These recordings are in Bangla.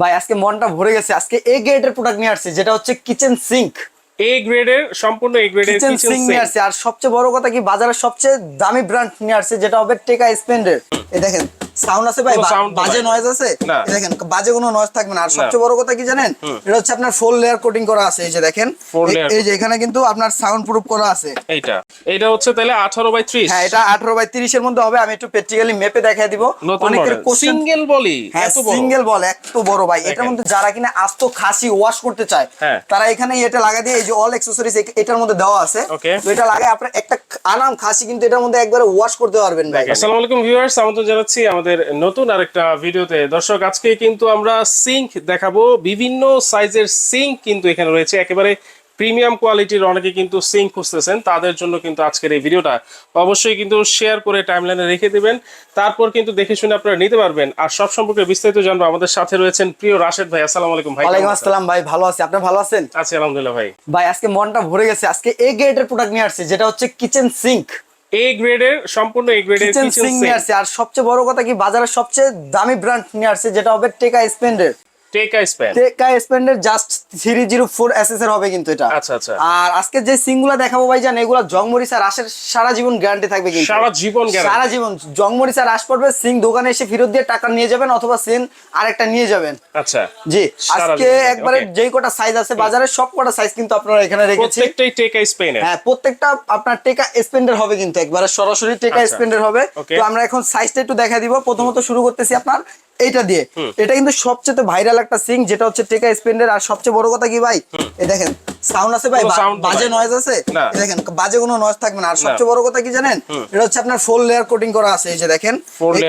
ভাই আজকে মনটা ভরে গেছে। আজকে এ গ্রেডের প্রোডাক্ট নিয়ে আসছে যেটা হচ্ছে কিচেন সিঙ্ক এ গ্রেডের সম্পূর্ণ এ গ্রেডের কিচেন সিঙ্ক নিয়ে আসছে। আর সবচেয়ে বড় কথা কি বাজারের সবচেয়ে দামি ব্র্যান্ড নিয়ে আসছে যেটা হবে টেকা স্পেন্ডের। এই দেখেন সাউন্ড আছে ভাই বাজে নয়েজ আছে। দেখেন বাজে কোনো নয়েজ থাকবে না। আর সবচেয়ে বড় কথা কি জানেন? এটা হচ্ছে আপনার ফোর লেয়ার কোটিং করা আছে এই যে দেখেন। এই- যে এখানে কিন্তু আপনার সাউন্ড প্রুফ করা আছে। এইটা। এইটা হচ্ছে তাহলে আঠারো বাই ত্রিশ। হ্যাঁ এটা আঠারো বাই তিরিশের মধ্যে হবে। আমি একটু প্র্যাকটিক্যালি মেপে দিব। অনেকের সিঙ্গেল বলি হ্যাঁ এত বড়। সিঙ্গেল বল এত বড় ভাই। এটার মধ্যে যারা কিনা আস্ত খাসি ওয়াশ করতে চায় হ্যাঁ। তারা এখানে এটা লাগা দিয়ে এই যে অল অ্যাকসেসরিজ এটার মধ্যে দেওয়া আছে। তো এটা লাগে আপনার একটা আরাম খাসি কিন্তু এটার মধ্যে একবারে ওয়াশ করতে পারবেন ভাই। আসসালামু আলাইকুম ভিউয়ার্স আমন্ত্রণ জানাচ্ছি আমাদের নতুন আরেকটা ভিডিওতে। দর্শক আজকে কিন্তু আমরা সিঙ্ক দেখাবো। বিভিন্ন সাইজের সিঙ্ক কিন্তু এখানে রয়েছে। একেবারে প্রিমিয়াম কোয়ালিটির অনেকে কিন্তু সিঙ্ক খুঁজতেছেন। তাদের জন্য কিন্তু আজকের এই ভিডিওটা। অবশ্যই কিন্তু শেয়ার করে টাইমলাইনে রেখে দিবেন। তারপর কিন্তু দেখে শুনে আপনারা নিতে পারবেন। আর সব সম্পর্কে বিস্তারিত জানব। আমাদের সাথে রয়েছেন প্রিয় রাশেদ ভাই। আসসালামু আলাইকুম ভাই ওয়ালাইকুম আসসালাম ভাই ভালো আছি। আপনি ভালো আছেন? আছি আলহামদুলিল্লাহ ভাই। ভাই আজকে মনটা ভরে গেছে। আজকে এ গ্রেডের প্রোডাক্ট নিয়ে আসছে যেটা হচ্ছে কিচেন সিঙ্ক এ গ্রেডের সম্পূর্ণ গ্রেডের কিচেন নিয়ে আসছে। আর সবচেয়ে বড় কথা কি বাজারের সবচেয়ে দামি ব্র্যান্ড নিয়ে আসছে যেটা হবে টেকা স্পেন্ডের টেকা স্প্যান টেকা স্পেন্ডের just three zero four SS এর হবে কিন্তু এটা। আচ্ছা আচ্ছা। আর আজকে যে সিংগুলা দেখাবো ভাই জান এগুলা জংমরিচ আর রাসের সারা জীবন গ্যারান্টি থাকবে কিন্তু। সারা জীবন guarantee। সারা জীবন। জংমরিচ আর রাস পড়বে সিং দোকানে এসে ফেরত দিয়ে টাকা নিয়ে যাবেন অথবা সিন আরেকটা নিয়ে যাবেন। আচ্ছা। জি আজকে একবারে যেই কটা সাইজ আছে বাজারে সব কটা সাইজ কিন্তু আপনারা এখানে রেখেছি। প্রত্যেকটাই টেকা স্পেনের। হ্যাঁ প্রত্যেকটা আপনার টেকা স্পেন্ডার হবে কিন্তু একবারে। সরাসরি টেকা। স্পেন্ডার হবে। তো আমরা এখন সাইজটা একটু দেখা দিব। প্রথমত শুরু করতেছি আপনার এইটা দিয়ে। এটা কিন্তু সবচেয়ে ভাইরাল একটা সিং যেটা হচ্ছে টেকা স্পেন্ডার আর সবচেয়ে বড় কথা কি ভাই? এই দেখেন সাউন্ড আছে ভাই বাজে নয়েজ আছে? দেখেন বাজে কোনো নয়েজ থাকবে না। আর সবচেয়ে বড় কথা কি জানেন? এটা হচ্ছে আপনার ফোর লেয়ার কোটিং করা আছে এই যে দেখেন।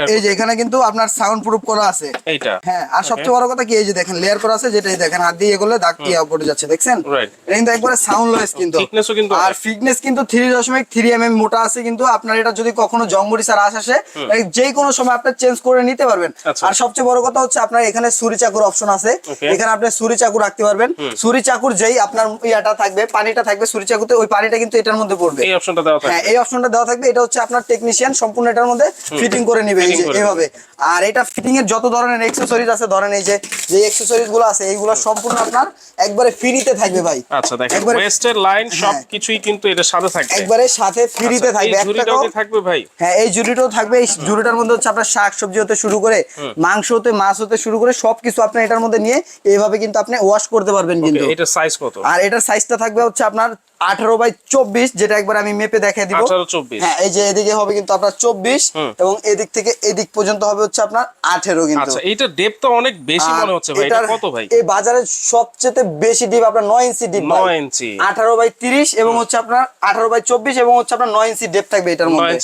এই- যে এখানে কিন্তু আপনার সাউন্ড প্রুফ করা আছে। এইটা। হ্যাঁ আর সবচেয়ে বড় কথা কি এই যে দেখেন লেয়ার করা আছে যেটা এই দেখেন হাত দিয়ে এগুলো দাগ দিয়ে পড়ে যাচ্ছে দেখছেন. এটা কিন্তু একবারে কিন্তু। Thickness কিন্তু আর ফিটনেস কিন্তু থ্রি দশমিক থ্রি এম এম মোটা আছে কিন্তু আপনার এটা যদি কখনো জংমরিচ আর আশ আসে যে কোনো সময় আপনি চেঞ্জ করে নিতে পারবেন। আচ্ছা। আর সবচেয়ে বড় কথা হচ্ছে আপনার এখানে সুরি চাকুর অপশন আছে। এখানে আপনি সুরি চাকু রাখতে পারবেন। ছুরি চাকুর যেই আপনার ইয়াটা থাকবে পানিটা থাকবে ছুরি চাকুতে ওই পানিটা কিন্তু এটার মধ্যে পড়বে। এই অপশনটা দেওয়া হ্যাঁ এই অপশনটা দেওয়া থাকবে। এটা হচ্ছে আপনার টেকনিশিয়ান সম্পূর্ণ এটার মধ্যে ফিটিং করে নেবে এই যে এভাবে। আর এটা ফিটিং এর যত ধরনের অ্যাকসেসরিজ আছে ধরেন এই যে যে অ্যাকসেসরিজগুলো আছে এইগুলো সম্পূর্ণ আপনার একবারে ফ্রিতে থাকবে ভাই। আচ্ছা দেখেন ওয়েস্টের লাইন হ্যাঁ। সবকিছুই কিন্তু এটা সাথে থাকবে। একবারে সাথে ফ্রিতে আচ্ছা, এই থাকবে। এক ঝুড়িটাও টাকাও কি থাকবে ভাই? হ্যাঁ এই জুড়িটাও থাকবে। এই জুড়িটার মধ্যে হচ্ছে আপনার শাক সবজি হতে শুরু করে মাংস হতে মাছ হতে শুরু করে সবকিছু আপনি এটার মধ্যে নিয়ে এইভাবে কিন্তু আপনি ওয়াশ করতে পারবেন কিন্তু। এটার সাইজ কত? আর এটার সাইজটা থাকবে হচ্ছে আপনার আঠারো বাই চব্বিশ যেটা একবার আমি মেপে দেখিয়ে দিব। হ্যাঁ এই যে এদিকে হবে কিন্তু আপনার চব্বিশ এবং এদিক থেকে এদিক পর্যন্ত হবে হচ্ছে আপনার আঠেরো কিন্তু। আচ্ছা এইটা ডেপ তো অনেক বেশি মনে হচ্ছে ভাই এটা কত ভাই? এই বাজারে সবচেয়ে বেশি ডিপ আপনার নয় ইঞ্চি ডিপ 9 ইঞ্চি। আঠারো বাই তিরিশ এবং হচ্ছে আপনার আঠারো বাই চব্বিশ এবং হচ্ছে আপনার নয় ইঞ্চি ডেপ থাকবে এটার মধ্যে।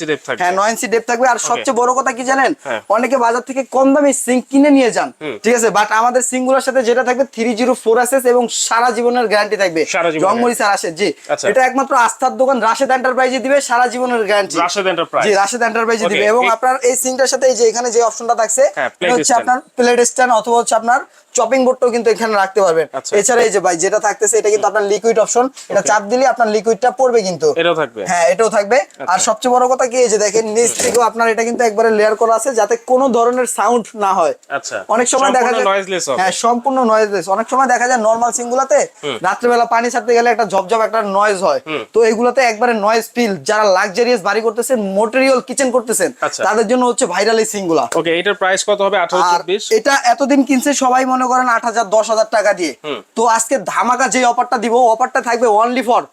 হ্যাঁ নয় ইঞ্চি ডেপ থাকবে। আর সবচেয়ে বড় কথা কি জানেন? হ্যাঁ। অনেকে বাজার থেকে কম দামে সিঙ্ক কিনে নিয়ে যান ঠিক আছে? বাট আমাদেরগুলোর সাথে যেটা থাকবে থ্রি জিরো ফোর এবং সারা জীবনের গ্যারান্টি থাকবে। জংমরি স্যার আসে জি। এটা একমাত্র আস্থার দোকান রাশেদ এন্টারপ্রাইজে দিবে সারা জীবনের গ্যারান্টি রাশেদ এন্টারপ্রাইজ জি রাশেদ এন্টারপ্রাইজে দিবে। এবং আপনার এই সিংটার সাথে এই যে এখানে যে অপশনটা থাকছে হ্যাঁ, হচ্ছে আপনার প্লেট স্ট্যান্ড অথবা হচ্ছে আপনার চপিং বোর্ডটাও কিন্তু এখানে রাখতে পারবেন। আচ্ছা। এছাড়া এই যে ভাই যেটা থাকতেছে এটা কিন্তু আপনার লিকুইড অপশন এটা চাপ দিলে আপনার লিকুইডটা পড়বে কিন্তু। এটাও থাকবে। হ্যাঁ এটাও থাকবে। আর সবচেয়ে বড় কথা কি এই যে দেখেন নিচ থেকেও আপনার এটা কিন্তু একবারে লেয়ার করা আছে যাতে কোনো ধরনের সাউন্ড না হয়। আচ্ছা। অনেক সময় দেখা যায় নয়েজলেস হ্যাঁ সম্পূর্ণ নয়েজলেস অনেক সময় দেখা যায় নরমাল সিংগুলাতে রাত্রেবেলা পানি ছাড়তে গেলে একটা ঝপঝপ একটা নয়েজ হয়। তো এগুলোতে একবারে নয়েজ ফিল যারা লাক্সারিয়াস বাড়ি করতেছেন মোটেরিয়াল কিচেন করতেছেন আচ্ছা। তাদের জন্য হচ্ছে ভাইরাল এই সিংগুলা ওকে এটার প্রাইস কত হবে? 18 24 এটা এতদিন কিনছে সবাই মনে করেন আট হাজার দশ হাজার টাকা দিয়ে। তো আজকে ধামাকা যে অফারটা দিব অফারটা থাকবে অনলি ফর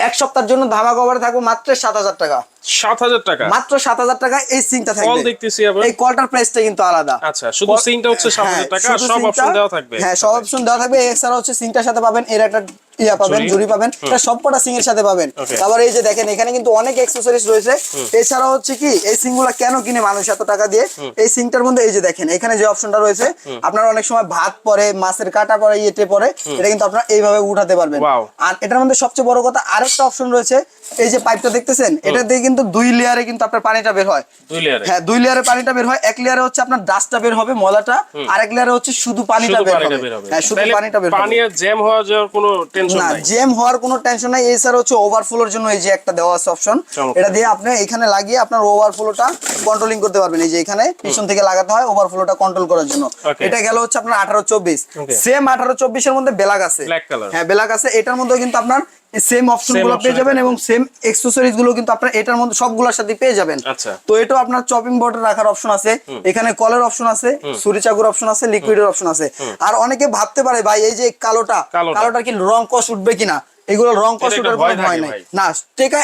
এক সপ্তাহের জন্য ধামাকা অফারে থাকবে মাত্র সাত হাজার টাকা। 7000 টাকা। মাত্র সাত হাজার টাকা এই সিংটা কল দেখতেছি আবার। এই কলটার প্রাইসটা কিন্তু আলাদা। আচ্ছা শুধু সিংটা হচ্ছে 7000 হ্যাঁ, টাকা আর সব অপশন দেওয়া থাকবে। হ্যাঁ সব অপশন দেওয়া থাকবে। এছাড়া হচ্ছে সিংটার সাথে পাবেন এর একটা ইয়া পাবেন ঝুড়ি। পাবেন। এটা সবকটা সিং এর সাথে পাবেন। তারপর এই যে দেখেন এখানে কিন্তু অনেক অ্যাক্সেসরিজ রয়েছে। এছাড়া হচ্ছে কি এই সিংগুলা কেন কিনে মানুষ এত টাকা দিয়ে? এই সিংটার মধ্যে এই যে দেখেন এখানে যে অপশনটা রয়েছে আপনারা অনেক সময় ভাত পরে মাছের কাটা পরে ইয়েতে পরে এটা কিন্তু আপনারা এইভাবে উঠাতে পারবেন। আর এটার মধ্যে সবচেয়ে বড় কথা আরেকটা অপশন রয়েছে এই যে পাইপটা দেখতেছেন এটা দিয়ে কিন্তু দুই লেয়ারে কিন্তু আপনার পানিটা বের হয়। দুই লেয়ারে হ্যাঁ দুই লেয়ারে পানিটা বের হয়। এক লেয়ারে হচ্ছে আপনার ডাস্টটা বের হবে ময়লাটা। আর এক লেয়ারে হচ্ছে শুধু পানিটা বের হবে। হ্যাঁ শুধু পানিটা বের পানি হবে আর জ্যাম হওয়া যাওয়ার কোনো টেনশন না নাই? জেম হওয়ার কোনো টেনশন নাই। এছাড়া হচ্ছে ওভারফ্লোর জন্য এই যে একটা দেওয়া আছে অপশন এটা দিয়ে আপনি এখানে লাগিয়ে আপনার ওভারফ্লোটা কন্ট্রোলিং করতে পারবেন। এই যে এখানে পিছন থেকে লাগাতে হয় ওভারফ্লোটা কন্ট্রোল করার জন্য। এটা গেল হচ্ছে আপনার আঠারো চব্বিশ। Okay. সেম আঠারো চব্বিশের মধ্যে বেলাগ আছে। Black color. হ্যাঁ বেলাগ আছে। এটার মধ্যে কিন্তু আপনার সেম অপশনগুলো পেয়ে যাবেন এবং সেম এক্সেসরিজগুলো কিন্তু আপনার এটার মধ্যে সবগুলোর সাথে পেয়ে যাবেন। আচ্ছা। তো এটাও আপনার চপিং বোর্ডে রাখার অপশন আছে। এখানে কলের অপশন আছে সুরি চাকুর অপশন আছে লিকুইডের অপশন আছে। আর অনেকে ভাবতে পারে ভাই এই যে কালোটা কালোটা। কালোটা কি রং কস উঠবে কিনা? এগুলো রং কষ্ট কোনো ভয় নাই। না টেকা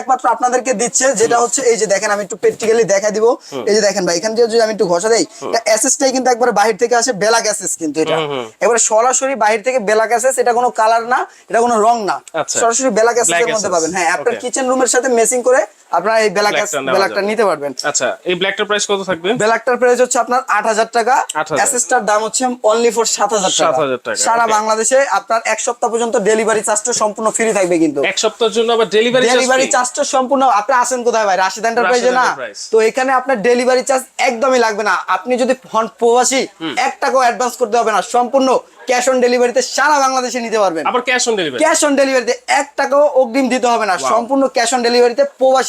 একমাত্র আপনাদেরকে দিচ্ছে যেটা হচ্ছে এই যে দেখেন আমি একটু প্র্যাকটিক্যালি দেখা দিব। এই যে দেখেন ভাই এখান থেকে যদি আমি একটু ঘষা দেই এটা অ্যাসেসটাই কিন্তু একবার বাহির থেকে আসে বেলা গ্যাসেস কিন্তু এটা। এবারে সরাসরি বাহির থেকে বেলা গ্যাসেস এটা কোনো কালার না এটা কোনো রং না। আচ্ছা। সরাসরি বেলা মধ্যে পাবেন। হ্যাঁ আপনার. কিচেন রুমের সাথে মেসিং করে আপনারা এই বেলা গ্যাস Blackটা নেওয়া বেলাকটা যাবে। নিতে পারবেন। আচ্ছা এই ব্ল্যাকটার প্রাইস কত থাকবে? বেলাকটার প্রাইস হচ্ছে আপনার আট হাজার টাকা। 8,000 দাম হচ্ছে অনলি ফর টাকা। 7,000 টাকা, সারা বাংলাদেশে আপনার এক সপ্তাহ পর্যন্ত ডেলিভারি চার্জটা সম্পূর্ণ ফ্রি থাকবে কিন্তু। এক সপ্তাহের জন্য আবার ডেলিভারি ডেলিভারি চার্জটা সম্পূর্ণ আপনি আসেন কোথায় ভাই? রাশিদ এন্টারপ্রাইজে না? তো এখানে আপনার ডেলিভারি চার্জ একদমই লাগবে না। আপনি যদি হন প্রবাসী এক টাকাও অ্যাডভান্স করতে হবে না। সম্পূর্ণ ক্যাশ অন ডেলিভারিতে সারা বাংলাদেশে নিতে পারবেন। আবার cash on delivery cash on ডেলিভারিতে এক টাকাও অগ্রিম দিতে হবে না। সম্পূর্ণ ক্যাশ অন ডেলিভারিতে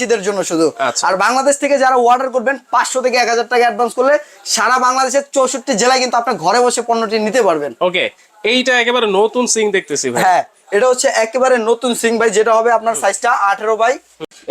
প্রবাসীদের জন্য শুধু। আচ্ছা। আর বাংলাদেশ থেকে যারা অর্ডার করবেন পাঁচশো থেকে এক হাজার টাকা অ্যাডভান্স করলে সারা বাংলাদেশের চৌষট্টি জেলায় কিন্তু আপনার ঘরে বসে পণ্যটি নিতে পারবেন। ওকে এইটা একেবারে নতুন সিং দেখতেছি ভাই। হ্যাঁ এটা হচ্ছে একেবারে নতুন সিং ভাই যেটা হবে আপনার সাইজটা আঠেরো বাই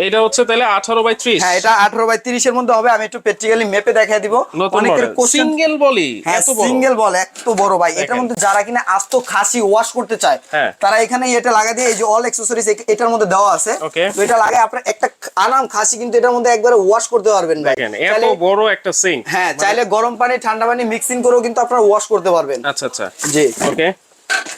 এটা হচ্ছে তাহলে আঠারো বাই ত্রিশ। হ্যাঁ এটা আঠারো বাই তিরিশের মধ্যে হবে আমি একটু প্র্যাকটিক্যালি মেপে দেখাই দিব। অনেকের সিঙ্গেল বলি হ্যাঁ এত বড়। সিঙ্গেল বল এত বড় ভাই। এটার মধ্যে যারা কিনা আস্ত খাসি ওয়াশ করতে চায় হ্যাঁ। তারা এখানে এটা লাগা দিয়ে এই যে অল অ্যাকসেসরিজ এটার মধ্যে দেওয়া আছে. তো এটা লাগে আপনার একটা আরাম খাসি কিন্তু এটার মধ্যে একবারে ওয়াশ করতে পারবেন ভাই। এত বড় একটা সিঙ্ক হ্যাঁ চাইলে গরম পানি ঠান্ডা পানি মিক্সিং করেও কিন্তু আপনারা ওয়াশ করতে পারবেন। আচ্ছা আচ্ছা। জি। ওকে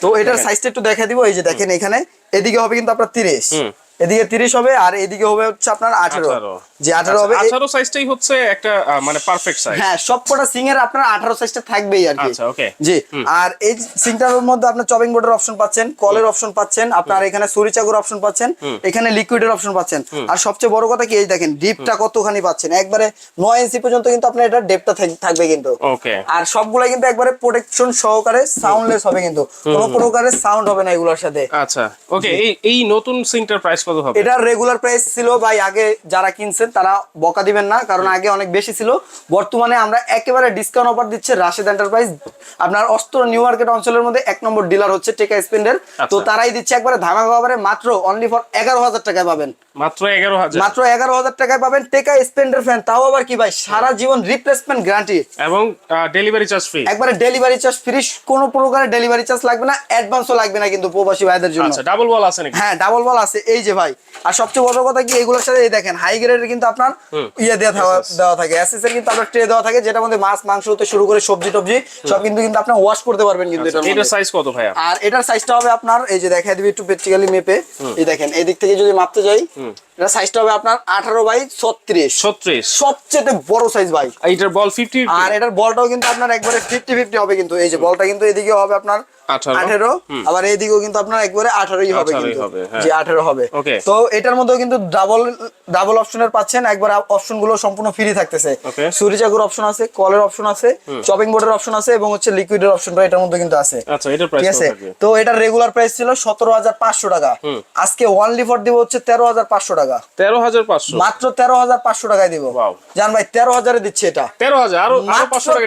তো এটার। সাইজটা একটু দেখা দিব এই যে দেখেন এখানে। এদিকে হবে কিন্তু আপনার তিরিশ। হুম। এদিকে তিরিশ হবে আর এদিকে হবে হচ্ছে আপনার আঠেরো। আঠারো। যে আঠেরো হবে এই- আঠারো সাইজটাই হচ্ছে একটা মানে পারফেক্ট সাইজ হ্যাঁ সবকটা সিং এর আপনার আঠারো সাইজটা থাকবেই আর কি। আচ্ছা, okay. জি আর এই সিংটার মধ্যে আপনার চপিং বোর্ডের অপশন পাচ্ছেন কলের অপশন পাচ্ছেন আপনার এখানে সুরি চাকুর অপশন পাচ্ছেন এখানে লিকুইডের অপশন পাচ্ছেন। আর সবচেয়ে বড় কথা কি এই দেখেন ডিপটা কতখানি পাচ্ছেন? একবারে নয় ইঞ্চি পর্যন্ত কিন্তু আপনার এটা ডেপটা থাকবে কিন্তু। ওকে আর সবগুলা কিন্তু একবারে প্রোটেকশন সহকারে সাউন্ডলেস হবে কিন্তু। কোনো প্রকারের সাউন্ড হবে না এগুলোর সাথে। আচ্ছা ওকে এই এই নতুন সিংটার প্রাইস কত হবে। এটার রেগুলার প্রাইস ছিল ভাই আগে যারা কিনছেন তারা বকা দিবেন না কারণ আগে অনেক বেশি ছিল। বর্তমানে আমরা একেবারে ডিসকাউন্ট অফার দিচ্ছে রাশেদ এন্টারপ্রাইজ আপনার অস্ত্র নিউ মার্কেট অঞ্চলের মধ্যে এক নম্বর ডিলার হচ্ছে টেকা স্পেন্ডের তো আচ্ছা। তারাই দিচ্ছে একবারে ধামাকা অফারে মাত্র অনলি ফর এগারো হাজার টাকায় পাবেন। মাত্র এগারো হাজার। মাত্র এগারো হাজার টাকায় পাবেন টেকা স্পেন্ডের ফ্যান তাও আবার কি ভাই? সারা জীবন রিপ্লেসমেন্ট গ্যারান্টি এবং ডেলিভারি চার্জ ফ্রি একবারে ডেলিভারি চার্জ ফ্রি কোনো প্রকারের ডেলিভারি চার্জ লাগবে না অ্যাডভান্সও লাগবে না কিন্তু প্রবাসী ভাইদের জন্য। আচ্ছা ডাবল বল আছে হ্যাঁ ডাবল বল আছে এই যে ভাই আর সবচেয়ে বড় কথা কি এগুলোর সাথে এই দেখেন হাই গ্রেডের কিন্তু আপনার ইয়ে দেওয়া দেওয়া থাকে। এসএস এর কিন্তু আপনার ট্রে দেওয়া থাকে যেটার মধ্যে মাছ মাংস হতে শুরু করে সবজি টবজি সব কিন্তু কিন্তু আপনি ওয়াশ করতে পারবেন কিন্তু এটার এটার সাইজ কত ভাইয়া? আর এটার সাইজটা হবে আপনার এই যে দেখা দিবি একটু প্র্যাকটিক্যালি মেপে। এই দেখেন এই দিক থেকে যদি মাপতে যাই এটা সাইজটা হবে আপনার আঠারো বাই ছত্রিশ। ছত্রিশ। সবচেয়ে বড় সাইজ ভাই। এইটার বল ফিফটি আর এটার বলটাও কিন্তু আপনার একবারে ফিফটি ফিফটি হবে কিন্তু। এই যে বলটা কিন্তু এদিকে হবে আপনার আঠারো। আবার এইদিকেও কিন্তু আপনার একবারে আঠারোই হবে কিন্তু। হবে, হ্যাঁ। আঠেরো হবে। তো এটার মধ্যেও কিন্তু ডাবল ডাবল অপশনের পাচ্ছেন। একবার অপশনগুলো সম্পূর্ণ ফ্রি থাকতেছে। Okay. অপশন আছে কলের অপশন আছে চপিং বোর্ডের অপশন আছে এবং হচ্ছে লিকুইডের অপশনটা এটার মধ্যে কিন্তু আছে। আচ্ছা ঠিক আছে? তো এটার রেগুলার প্রাইস ছিল সতেরো হাজার পাঁচশো টাকা। আজকে ওয়ানলি ফর দিব হচ্ছে তেরো হাজার পাঁচশো টাকা। তেরো হাজার পাঁচশো? মাত্র তেরো হাজার পাঁচশো টাকায় দিব। জান ভাই তেরো হাজারে দিচ্ছে এটা। তেরো হাজার?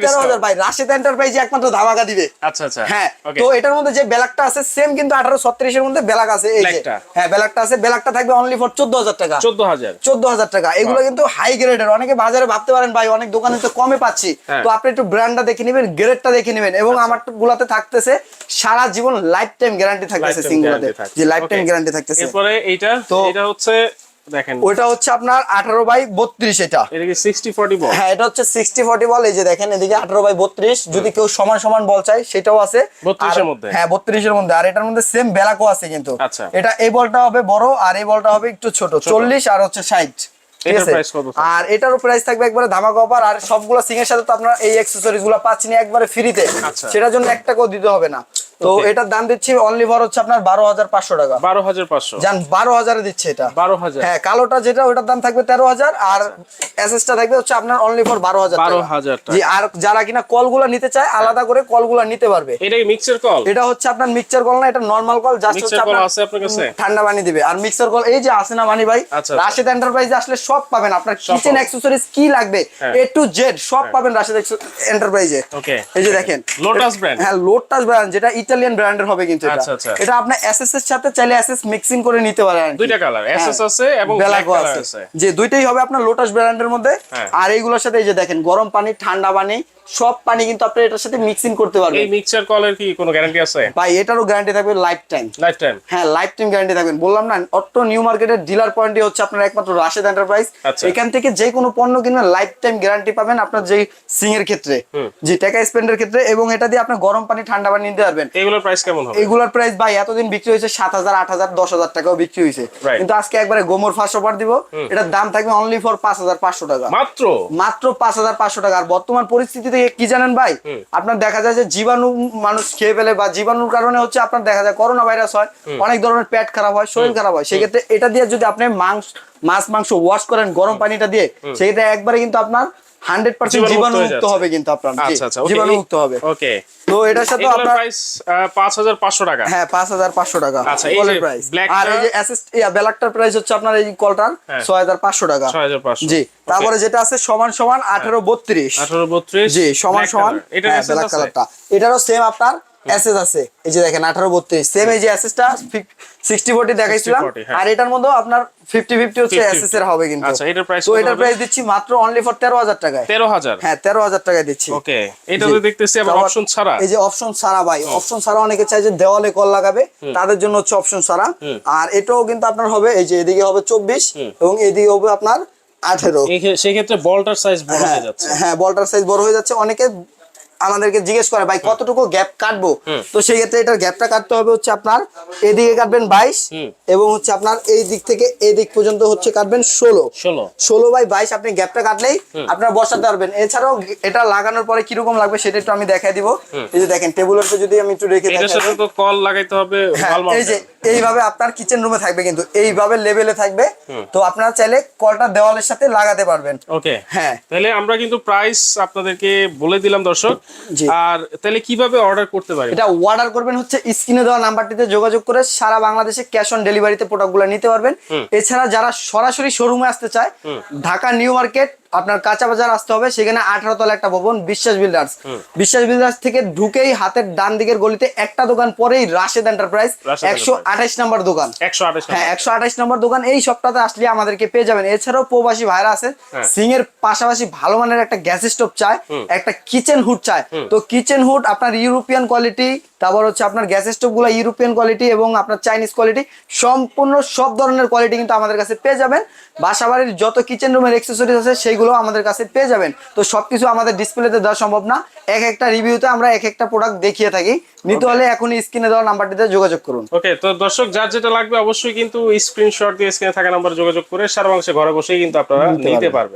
তেরো হাজার। ভাই রাশিদ এন্টারপ্রাইজে একমাত্র ধামাকা দিবে। আচ্ছা আচ্ছা। হ্যাঁ। তো এটার মধ্যে যে বেলাকটা আছে সেম কিন্তু আঠারো ছত্রিশের মধ্যে বেলাক আছে এই যে হ্যাঁ বেলাকটা আছে। বেলাকটা থাকবে অনলি ফর চোদ্দ হাজার টাকা। চোদ্দ হাজার। চোদ্দ হাজার টাকা। এগুলো কিন্তু হাই গ্রেডের অনেকে বাজারে ভাবতে পারেন ভাই অনেক দোকানে তো কমে পাচ্ছি। হ্যাঁ। তো আপনি একটু ব্র্যান্ডটা দেখে নেবেন গ্রেডটা দেখে নেবেন এবং আমার গুলাতে থাকতেছে সারা জীবন লাইফ টাইম গ্যারান্টি থাকতেছে সিঙ্গুলাতে যে লাইফ টাইম গ্যারান্টি থাকতেছে। এরপরে এইটা তো- এটা হচ্ছে দেখেন। ওটা হচ্ছে আপনার আঠারো বাই বত্রিশ এটা। এটা কি সিক্সটি ফর্টি বল হ্যাঁ এটা হচ্ছে সিক্সটি ফর্টি বল এই যে দেখেন এদিকে আঠারো বাই বত্রিশ। যদি কেউ সমান সমান বল চাই সেটাও আছে। 32 এর মধ্যে? হ্যাঁ বত্রিশের মধ্যে। আর এটার মধ্যে সেম বেলাকও আছে কিন্তু। আচ্ছা। এটা এই বলটা হবে বড় আর এই বলটা হবে একটু ছোট। চল্লিশ আর হচ্ছে ষাট। ঠিক আছে? আর এটারও প্রাইস থাকবে একবারে ধামাকা অফার আর সবগুলো সিং এর সাথে তো আপনারা এই অ্যাক্সেসরিজগুলো পাচ্ছেন একবারে ফ্রিতে আচ্ছা। সেটার জন্য এক টাকাও দিতে হবে না। তো এটার দাম দিচ্ছি অনলি ফর হচ্ছে আপনার বারো হাজার পাঁচশো টাকা। বারো হাজার পাঁচশো। জান বারো হাজারে দিচ্ছে এটা। বারো হাজার। হ্যাঁ কালোটা যেটা ওটার দাম থাকবে তেরো হাজার আর এসএসটা থাকবে হচ্ছে আপনার অনলি ফর বারো হাজার 12,000 টাকা। জি আর যারা কিনা কলগুলা নিতে চায় আলাদা করে কলগুলা নিতে পারবে। এটা মিক্সের কল? এটা হচ্ছে আপনার মিক্সচার কল না এটা নর্মাল কল জাস্ট হচ্ছে আপনার ঠান্ডা পানি দিবে। আর মিক্সার কল এই যে আছে না মানি ভাই আচ্ছা, আচ্ছা। রাশেদ এন্টারপ্রাইজে আসলে সব পাবেন। আপনার কিচেন। অ্যাক্সেসরিজ কি লাগবে হ্যাঁ। এ টু জেড সব পাবেন রাশেদ এন্টারপ্রাইজে ওকে এই যে দেখেন। লোটাস ব্র্যান্ড হ্যাঁ লোটাস ব্র্যান্ড যেটা ইটালিয়ান ব্র্যান্ডের হবে কিন্তু এটা। আচ্ছা, আচ্ছা। এটা আপনি এসএস এর সাথে চাইলে এসএস মিক্সিং করে নিতে পারেন দুইটা কালার এসএস হ্যাঁ। আছে এবং ব্ল্যাক কালার আছে আছে যে দুইটাই হবে আপনার লোটাস ব্র্যান্ডের মধ্যে। হ্যাঁ। আর এইগুলোর সাথে এই যে দেখেন গরম পানি ঠান্ডা পানি সব পানি কিন্তু আপনি এটার সাথে মিক্সিং করতে পারবেন। এই মিক্সচার কলের কি কোনো গ্যারান্টি আছে? ভাই এটারও গ্যারান্টি থাকবে লাইফ টাইম লাইফ টাইম হ্যাঁ লাইফ টাইম গ্যারান্টি থাকবেন বললাম না অটো নিউ মার্কেটের ডিলার পয়েন্টই হচ্ছে আপনার একমাত্র রাশেদ এন্টারপ্রাইজ আচ্ছা। এখান থেকে যে কোনো পণ্য কিনবেন লাইফ টাইম গ্যারান্টি পাবেন আপনার যে সিং এর ক্ষেত্রে যে টাকা স্পেন্ডের ক্ষেত্রে এবং এটা দিয়ে আপনি গরম পানি ঠান্ডা পানি নিতে পারবেন। এগুলোর প্রাইস কেমন হবে? এগুলোর প্রাইস ভাই এতদিন বিক্রি হয়েছে সাত হাজার আট হাজার দশ হাজার টাকাও বিক্রি হয়েছে। কিন্তু আজকে একবারে গোমর ফার্স্ট অফার দিব। এটার দাম থাকবে অনলি ফর পাঁচ হাজার পাঁচশো টাকা। মাত্র? মাত্র পাঁচ হাজার পাঁচশো টাকা। আর বর্তমান পরিস্থিতি থেকে কি জানেন ভাই? আপনার দেখা যায় যে জীবাণু মানুষ খেয়ে ফেলে বা জীবাণুর কারণে হচ্ছে আপনার দেখা যায় করোনা ভাইরাস হয় অনেক ধরনের পেট খারাপ হয় শরীর খারাপ হয়। সেক্ষেত্রে এটা দিয়ে যদি আপনি মাংস মাছ মাংস ওয়াশ করেন গরম পানিটা দিয়ে সেক্ষেত্রে একবারে কিন্তু আপনার হান্ড্রেড পার্সেন্ট জীবাণুমুক্ত হয়ে হবে কিন্তু আপনার। আচ্ছা আচ্ছা জীবাণুমুক্ত হবে। ওকে তো এটার সাথে আপনার প্রাইস পাঁচ হাজার পাঁচশো টাকা। হ্যাঁ পাঁচ হাজার পাঁচশো টাকা। আচ্ছা, এই যে প্রাইস আর এই যে অ্যাসিস্ট ইয়া ব্ল্যাকটার প্রাইস হচ্ছে আপনার এই কলটার হ্যাঁ। ছয় হাজার পাঁচশো টাকা। ছয় হাজার পাঁচশো। জি তারপরে যেটা আছে সমান সমান আঠারো বত্রিশ। আঠারো বত্রিশ জি সমান সমান। এটা ব্ল্যাক কালারটা এটারও সেম আপনার এসএস আছে। এই যে দেখেন আঠারো বত্রিশ। সেম এই যে এসএসটা সিক্সটি ফোর্টি দেখাইছিলাম। 60-40, হ্যাঁ। আর এটার মধ্যেও আপনার ফিফটি ফিফটি হচ্ছে 50-50 এসএস এর হবে কিন্তু। আচ্ছা, এটার price তো এটার প্রাইস দিচ্ছি মাত্র অনলি ফর তেরো হাজার টাকায়। তেরো হাজার? হ্যাঁ তেরো হাজার টাকায় দিচ্ছি। ওকে এটাতে জি। দেখতেছি আবার অপশন ছাড়া। এই যে অপশন ছাড়া ভাই অপশন ছাড়া অনেকে চায় যে দেওয়ালে কল লাগাবে তাদের জন্য হচ্ছে অপশন ছাড়া। আর এটাও কিন্তু আপনার হবে এই যে এদিকে হবে চব্বিশ এবং এদিকে হবে আপনার আঠেরো। সেক্ষেত্রে বলটার সাইজ বড় হ্যাঁ হয়ে যাচ্ছে। হ্যাঁ বলটার সাইজ বড় হয়ে যাচ্ছে। অনেকে আমাদেরকে জিজ্ঞেস করে ভাই কতটুকু গ্যাপ কাটবো? তো সেই ক্ষেত্রে এটার গ্যাপটা কাটতে হবে হচ্ছে আপনার এদিকে কাটবেন বাইশ এবং হচ্ছে আপনার এই দিক থেকে এই দিক পর্যন্ত হচ্ছে কাটবেন ষোলো। ষোলো। ষোলো বাই বাইশ আপনি গ্যাপটা কাটলেই আপনার বসাতে পারবেন। এছাড়াও এটা লাগানোর পরে কীরকম লাগবে সেটা একটু আমি দেখাই দিব। এই যে দেখেন টেবিলের যদি আমি একটু রেখে কল লাগাইতে হবে হ্যাঁ, এই যে। এইভাবে আপনার কিচেন রুমে থাকবে কিন্তু এইভাবে লেভেলে থাকবে। তো আপনারা চাইলে কলটা দেওয়ালের সাথে লাগাতে পারবেন। ওকে। হ্যাঁ। তাহলে আমরা কিন্তু প্রাইস আপনাদেরকে বলে দিলাম দর্শক। আর তাহলে কীভাবে অর্ডার করতে পারি? এটা অর্ডার করবেন হচ্ছে স্ক্রিনে দেওয়া নাম্বারটিতে যোগাযোগ করে সারা বাংলাদেশে ক্যাশ অন ডেলিভারিতে প্রোডাক্টগুলো নিতে পারবেন। এছাড়া যারা সরাসরি শোরুমে আসতে চায় ঢাকা নিউ মার্কেট আপনার কাঁচা বাজার আসতে হবে সেখানে আঠারো তলা একটা ভবন বিশ্বাস বিল্ডার্স। বিশ্বাস বিল্ডার্স থেকে ঢুকেই হাতের ডান দিকের গলিতে একটা দোকান পরেই রাশেদ এন্টারপ্রাইজ একশো আঠাইশ নাম্বার দোকান। হ্যাঁ একশো আঠাইশ নম্বর দোকান এই সপ্তাহে আসলে আমাদেরকে পেয়ে যাবেন। এছাড়াও প্রবাসী ভাইরা আছে হ্যাঁ। সিং এর পাশাপাশি ভালো মানের একটা গ্যাস স্টোভ চায় একটা কিচেন হুড চায়। তো কিচেন হুড আপনার ইউরোপিয়ান কোয়ালিটি তারপর হচ্ছে আপনার গ্যাস স্টোভগুলো ইউরোপিয়ান কোয়ালিটি এবং আপনার চাইনিজ কোয়ালিটি সম্পূর্ণ সব ধরনের কোয়ালিটি কিন্তু আমাদের কাছে পেয়ে যাবেন। বাসা বাড়ির যত কিচেন রুমের এক্সেসরিজ আছে সেইগুলো আমাদের কাছে পেয়ে যাবেন। তো সবকিছু আমাদের ডিসপ্লেতে দেওয়া সম্ভব না। এক একটা রিভিউতে আমরা এক একটা প্রোডাক্ট দেখিয়ে থাকি। নিতে হলে এখনই স্ক্রিনে দেওয়া নাম্বারটিতে যোগাযোগ করুন। ওকে তো দর্শক যার যেটা লাগবে অবশ্যই কিন্তু স্ক্রিনশট দিয়ে স্ক্রিনে থাকা নাম্বার যোগাযোগ করে সারা বাংলাদেশে ঘরে বসেই কিন্তু আপনারা নিতে পারবেন।